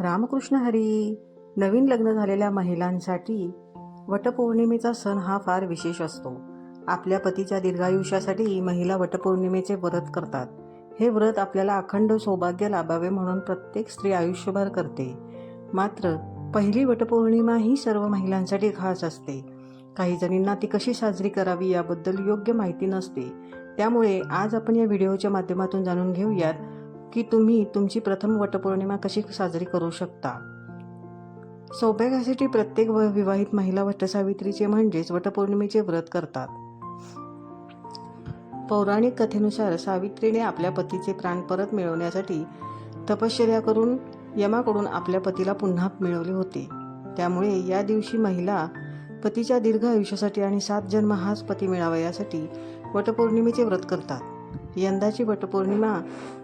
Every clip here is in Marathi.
रामकृष्ण हरी नवीन लग्न झालेल्या महिलांसाठी वटपौर्णिमेचा सण हा फार विशेष असतो. आपल्या पतीच्या दीर्घायुष्यासाठी महिला वटपौर्णिमेचे व्रत करतात. हे व्रत आपल्याला अखंड सौभाग्य लाभावे म्हणून प्रत्येक स्त्री आयुष्यभर करते. मात्र पहिली वटपौर्णिमा ही सर्व महिलांसाठी खास असते. काही जणींना ती कशी साजरी करावी याबद्दल योग्य माहिती नसते. त्यामुळे आज आपण या व्हिडिओच्या माध्यमातून जाणून घेऊयात की तुम्ही तुमची प्रथम वटपौर्णिमा कशी साजरी करू शकता? सौभाग्यासाठी प्रत्येक व विवाहित महिला वटसावित्रीचे म्हणजेच वटपौर्णिमेचे व्रत करतात. पौराणिक कथेनुसार सावित्रीने आपल्या पतीचे प्राण परत मिळवण्यासाठी तपश्चर्या करून यमाकडून आपल्या पतीला पुन्हा मिळवले होते. त्यामुळे या दिवशी महिला पतीच्या दीर्घ आयुष्यासाठी आणि सात जन्म हाच पती मिळावा यासाठी वटपौर्णिमेचे व्रत करतात. यंदाची वटपौर्णिमा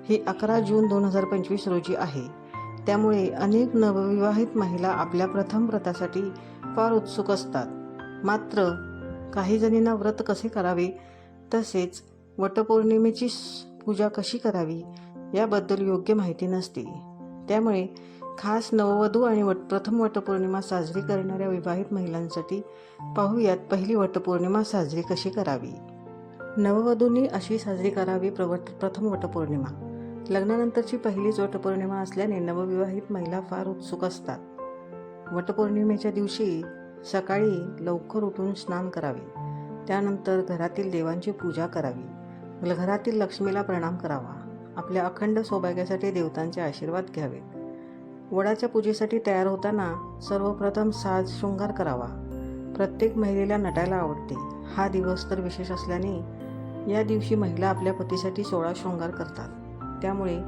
ही अकरा जून दोन हजार पंचवीस रोजी आहे. त्यामुळे अनेक नवविवाहित महिला आपल्या प्रथम व्रतासाठी फार उत्सुक असतात. मात्र काही जणींना व्रत कसे करावे तसेच वटपौर्णिमेची पूजा कशी करावी याबद्दल योग्य माहिती नसते. त्यामुळे खास नववधू आणि वट प्रथम वटपौर्णिमा साजरी करणाऱ्या विवाहित महिलांसाठी पाहूयात पहिली वटपौर्णिमा साजरी कशी करावी. नववधूंनी अशी साजरी करावी प्रवट प्रथम वटपौर्णिमा. लग्नानंतरची पहिलीच वटपौर्णिमा असल्याने नवविवाहित महिला फार उत्सुक असतात. वटपौर्णिमेच्या दिवशी सकाळी लवकर उठून स्नान करावे. त्यानंतर घरातील देवांची पूजा करावी. घरातील लक्ष्मीला प्रणाम करावा. आपल्या अखंड सौभाग्यासाठी देवतांचे आशीर्वाद घ्यावेत. वडाच्या पूजेसाठी तयार होताना सर्वप्रथम साज शृंगार करावा. प्रत्येक महिलेला नटायला आवडते. हा दिवस तर विशेष असल्याने या दिवशी महिला आपल्या पतीसाठी सोळा शृंगार करतात. त्यामुळे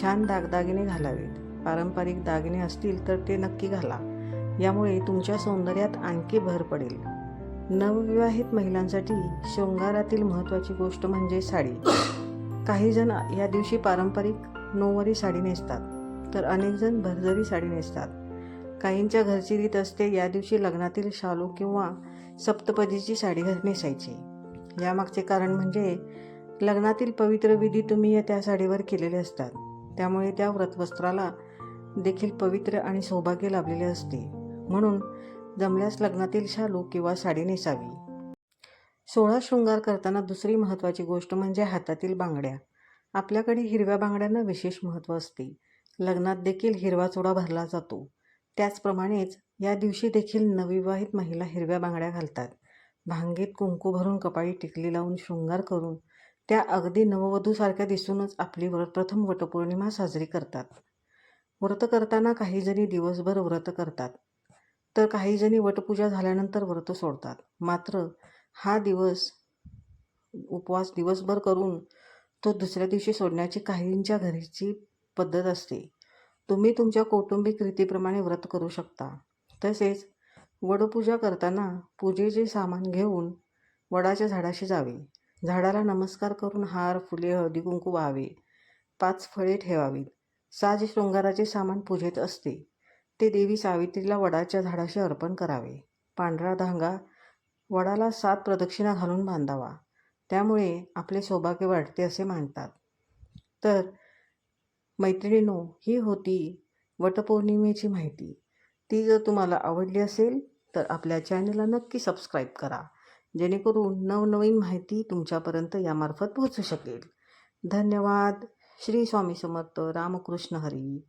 छान दागदागिने घालावेत. पारंपरिक दागिने असतील तर ते नक्की घाला. यामुळे तुमच्या सौंदर्यात आणखी भर पडेल. नवविवाहित महिलांसाठी शृंगारातील महत्त्वाची गोष्ट म्हणजे साडी. काही जण या दिवशी पारंपरिक नऊवारी साडी नेसतात तर अनेक जण भरजरी साडी नेसतात. काहींच्या घरची रीत असते या दिवशी लग्नातील शालू किंवा सप्तपदीची साडी घ- नेसायची. यामागचे कारण म्हणजे लग्नातील पवित्र विधी तुम्ही या त्या साडीवर केलेले असतात. त्यामुळे त्या व्रतवस्त्राला देखील पवित्र आणि सौभाग्य लाभलेले असते. म्हणून जमल्यास लग्नातील शालू किंवा साडी नेसावी. सोळा शृंगार करताना दुसरी महत्त्वाची गोष्ट म्हणजे हातातील बांगड्या. आपल्याकडे हिरव्या बांगड्यांना विशेष महत्त्व असते. लग्नात देखील हिरवा चोडा भरला जातो. त्याचप्रमाणेच या दिवशी देखील नवविवाहित महिला हिरव्या बांगड्या घालतात. भांगेत कुंकू भरून कपाळी टिकली लावून शृंगार करून त्या अगदी नववधूसारख्या दिसूनच आपली व्रत प्रथम वटपौर्णिमा साजरी करतात. व्रत करताना काही जणी दिवसभर व्रत करतात. तर काही जणी वटपूजा झाल्यानंतर व्रत सोडतात. मात्र हा दिवस उपवास दिवसभर करून तो दुसऱ्या दिवशी सोडण्याची काहींच्या घरीची पद्धत असते. तुम्ही तुमच्या कौटुंबिक रीतीप्रमाणे व्रत करू शकता. तसेच वडपूजा करताना पूजेचे सामान घेऊन वडाच्या झाडाशी जावे. झाडाला नमस्कार करून हार फुले हळदी कुंकू व्हावे. पाच फळे ठेवावीत साज शृंगाराचे सामान पूजेत असते. ते देवी सावित्रीला वडाच्या झाडाशी अर्पण करावे. पांढरा धांगा वडाला सात प्रदक्षिणा घालून बांधावा. त्यामुळे आपले सौभाग्य वाढते असे मानतात. तर मैत्रिणीनो ही होती वटपौर्णिमेची माहिती. ती जर तुम्हाला आवडली असेल तर आपल्या चॅनलला नक्की सबस्क्राईब करा. जेणेकरून नवनवीन माहिती तुमच्यापर्यंत यामार्फत पोहोचू शकेल. धन्यवाद. श्री स्वामी समर्थ. रामकृष्ण हरी.